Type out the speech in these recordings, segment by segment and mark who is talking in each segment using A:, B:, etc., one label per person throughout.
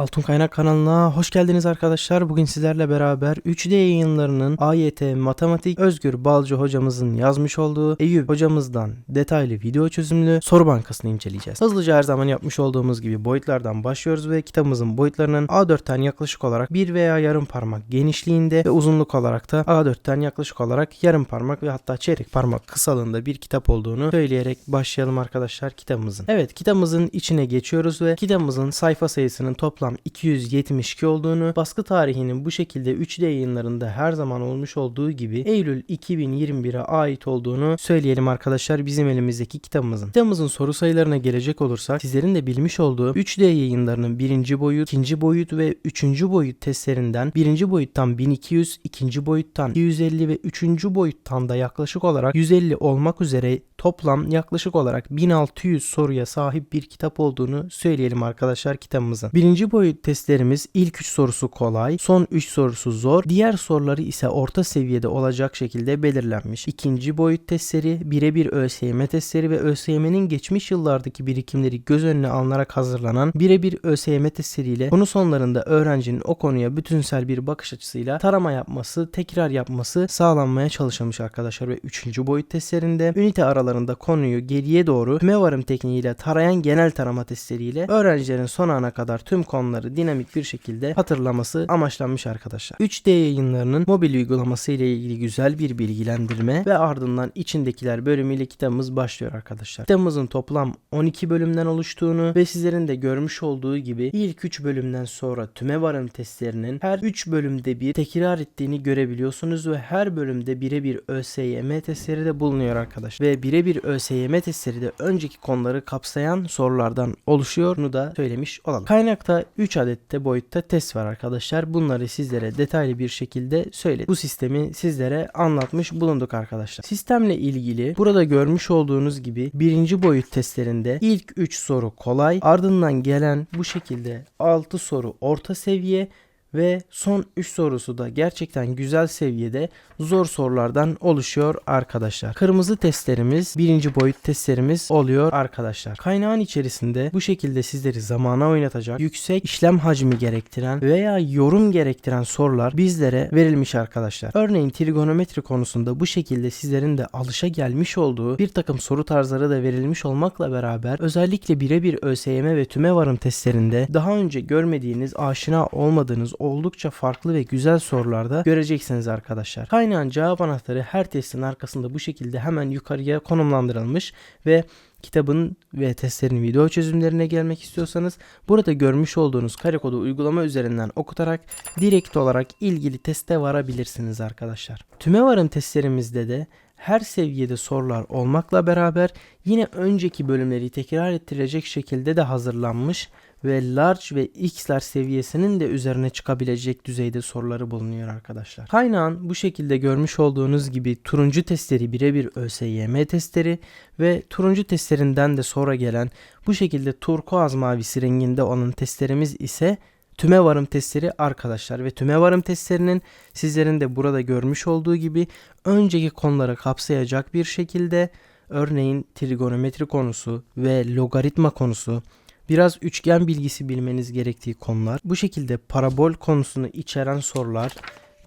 A: Altın Kaynak kanalına hoş geldiniz arkadaşlar. Bugün sizlerle beraber 3D yayınlarının AYT Matematik Özgür Balcı hocamızın yazmış olduğu Eyüp hocamızdan detaylı video çözümlü soru bankasını inceleyeceğiz. Hızlıca her zaman yapmış olduğumuz gibi boyutlardan başlıyoruz ve kitabımızın boyutlarının A4'ten yaklaşık olarak 1 veya yarım parmak genişliğinde ve uzunluk olarak da A4'ten yaklaşık olarak yarım parmak ve hatta çeyrek parmak kısalığında bir kitap olduğunu söyleyerek başlayalım arkadaşlar kitabımızın. Evet kitabımızın içine geçiyoruz ve kitabımızın sayfa sayısının toplam 272 olduğunu, baskı tarihinin bu şekilde 3D yayınlarında her zaman olmuş olduğu gibi Eylül 2021'e ait olduğunu söyleyelim arkadaşlar bizim elimizdeki kitabımızın. Kitabımızın soru sayılarına gelecek olursak sizlerin de bilmiş olduğu 3D yayınlarının birinci boyut, ikinci boyut ve üçüncü boyut testlerinden birinci boyuttan 1200, ikinci boyuttan 250 ve üçüncü boyuttan da yaklaşık olarak 150 olmak üzere toplam yaklaşık olarak 1600 soruya sahip bir kitap olduğunu söyleyelim arkadaşlar kitabımızın. Birinci boyut testlerimiz ilk 3 sorusu kolay, son 3 sorusu zor, diğer soruları ise orta seviyede olacak şekilde belirlenmiş. İkinci boyut testleri birebir ÖSYM testleri ve ÖSYM'nin geçmiş yıllardaki birikimleri göz önüne alınarak hazırlanan birebir ÖSYM testleriyle konu sonlarında öğrencinin o konuya bütünsel bir bakış açısıyla tarama yapması, tekrar yapması sağlanmaya çalışılmış arkadaşlar ve üçüncü boyut testlerinde ünite aralarında konuyu geriye doğru tüme tekniğiyle tarayan genel tarama testleriyle öğrencilerin son ana kadar tüm konuları dinamik bir şekilde hatırlaması amaçlanmış arkadaşlar. 3D yayınlarının mobil uygulaması ile ilgili güzel bir bilgilendirme ve ardından içindekiler bölümüyle kitabımız başlıyor arkadaşlar. Kitabımızın toplam 12 bölümden oluştuğunu ve sizlerin de görmüş olduğu gibi ilk 3 bölümden sonra tüme varım testlerinin her 3 bölümde bir tekrar ettiğini görebiliyorsunuz ve her bölümde birebir ÖSYM testleri de bulunuyor arkadaşlar. Ve birebir ÖSYM testleri de önceki konuları kapsayan sorulardan oluşuyor. Bunu da söylemiş olalım. Kaynakta 3 adette boyutta test var arkadaşlar. Bunları sizlere detaylı bir şekilde söyledim. Bu sistemi sizlere anlatmış bulunduk arkadaşlar. Sistemle ilgili burada görmüş olduğunuz gibi birinci boyut testlerinde ilk 3 soru kolay ardından gelen bu şekilde 6 soru orta seviye ve son 3 sorusu da gerçekten güzel seviyede zor sorulardan oluşuyor arkadaşlar. Kırmızı testlerimiz birinci boyut testlerimiz oluyor arkadaşlar. Kaynağın içerisinde bu şekilde sizleri zamana oynatacak yüksek işlem hacmi gerektiren veya yorum gerektiren sorular bizlere verilmiş arkadaşlar. Örneğin trigonometri konusunda bu şekilde sizlerin de alışa gelmiş olduğu bir takım soru tarzları da verilmiş olmakla beraber özellikle birebir ÖSYM ve tüme varım testlerinde daha önce görmediğiniz, aşina olmadığınız oldukça farklı ve güzel sorularda göreceksiniz arkadaşlar. Kaynağın cevap anahtarı her testin arkasında bu şekilde hemen yukarıya konumlandırılmış ve kitabın ve testlerin video çözümlerine gelmek istiyorsanız burada görmüş olduğunuz kare kodu uygulama üzerinden okutarak direkt olarak ilgili teste varabilirsiniz arkadaşlar. Tüme varım testlerimizde de her seviyede sorular olmakla beraber yine önceki bölümleri tekrar ettirecek şekilde de hazırlanmış ve large ve x'ler seviyesinin de üzerine çıkabilecek düzeyde soruları bulunuyor arkadaşlar. Kaynağın bu şekilde görmüş olduğunuz gibi turuncu testleri birebir ÖSYM testleri ve turuncu testlerinden de sonra gelen bu şekilde turkuaz mavisi renginde olan testlerimiz ise tüme varım testleri arkadaşlar ve tüme varım testlerinin sizlerin de burada görmüş olduğu gibi önceki konuları kapsayacak bir şekilde örneğin trigonometri konusu ve logaritma konusu biraz üçgen bilgisi bilmeniz gerektiği konular. Bu şekilde parabol konusunu içeren sorular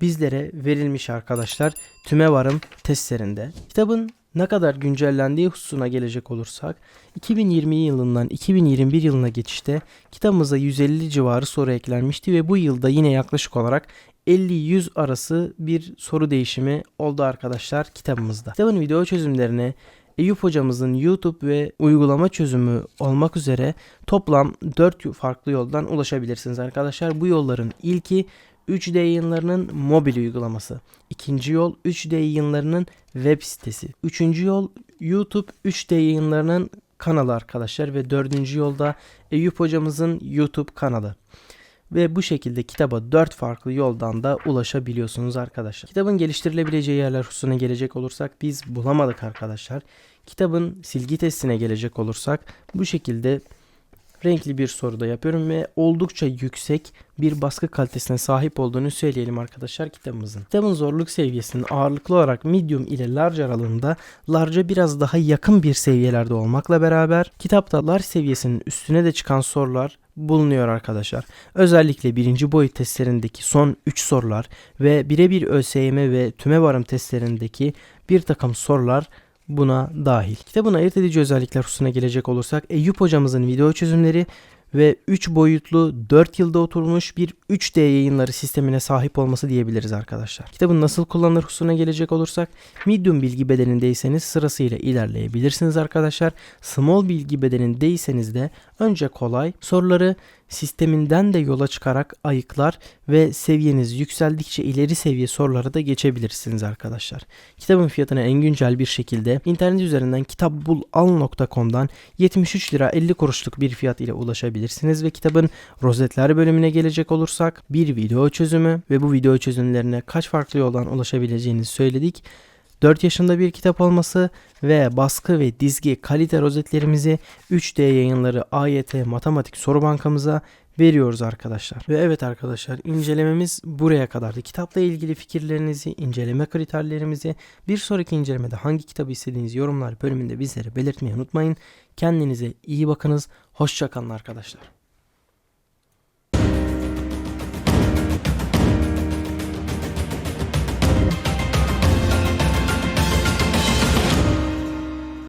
A: bizlere verilmiş arkadaşlar tüme varım testlerinde. Kitabın ne kadar güncellendiği hususuna gelecek olursak 2020 yılından 2021 yılına geçişte kitabımıza 150 civarı soru eklenmişti ve bu yılda yine yaklaşık olarak 50-100 arası bir soru değişimi oldu arkadaşlar kitabımızda. Kitabın video çözümlerine Eyüp hocamızın YouTube ve uygulama çözümü olmak üzere toplam 4 farklı yoldan ulaşabilirsiniz arkadaşlar. Bu yolların ilki 3D yayınlarının mobil uygulaması. İkinci yol 3D yayınlarının web sitesi. Üçüncü yol YouTube 3D yayınlarının kanalı arkadaşlar ve dördüncü yolda Eyüp hocamızın YouTube kanalı. Ve bu şekilde kitaba 4 farklı yoldan da ulaşabiliyorsunuz arkadaşlar. Kitabın geliştirilebileceği yerler hususuna gelecek olursak biz bulamadık arkadaşlar. Kitabın silgi testine gelecek olursak bu şekilde renkli bir soruda yapıyorum ve oldukça yüksek bir baskı kalitesine sahip olduğunu söyleyelim arkadaşlar kitabımızın. Kitabın zorluk seviyesinin ağırlıklı olarak medium ile large aralığında large'a biraz daha yakın bir seviyelerde olmakla beraber kitapta large seviyesinin üstüne de çıkan sorular bulunuyor arkadaşlar. Özellikle birinci boyut testlerindeki son 3 sorular ve birebir ÖSYM ve tüme varım testlerindeki bir takım sorular buna dahil. Kitabın ayırt edici özellikler hususuna gelecek olursak Eyüp hocamızın video çözümleri ve 3 boyutlu 4 yılda oturmuş bir 3D yayınları sistemine sahip olması diyebiliriz arkadaşlar. Kitabın nasıl kullanılır hususuna gelecek olursak medium bilgi bedenindeyseniz sırasıyla ilerleyebilirsiniz arkadaşlar. Small bilgi bedenindeyseniz de önce kolay soruları sisteminden de yola çıkarak ayıklar ve seviyeniz yükseldikçe ileri seviye soruları da geçebilirsiniz arkadaşlar. Kitabın fiyatına en güncel bir şekilde internet üzerinden kitapbual.com'dan 73 lira 50 kuruşluk bir fiyat ile ulaşabilirsiniz ve kitabın rozetler bölümüne gelecek olursak bir video çözümü ve bu video çözümlerine kaç farklı yoldan ulaşabileceğinizi söyledik. 4 yaşında bir kitap olması ve baskı ve dizgi kalite rozetlerimizi 3D yayınları AYT matematik soru bankamıza veriyoruz arkadaşlar. Ve evet arkadaşlar incelememiz buraya kadardı. Kitapla ilgili fikirlerinizi, inceleme kriterlerimizi bir sonraki incelemede hangi kitabı istediğiniz yorumlar bölümünde bizlere belirtmeyi unutmayın. Kendinize iyi bakınız. Hoşçakalın arkadaşlar.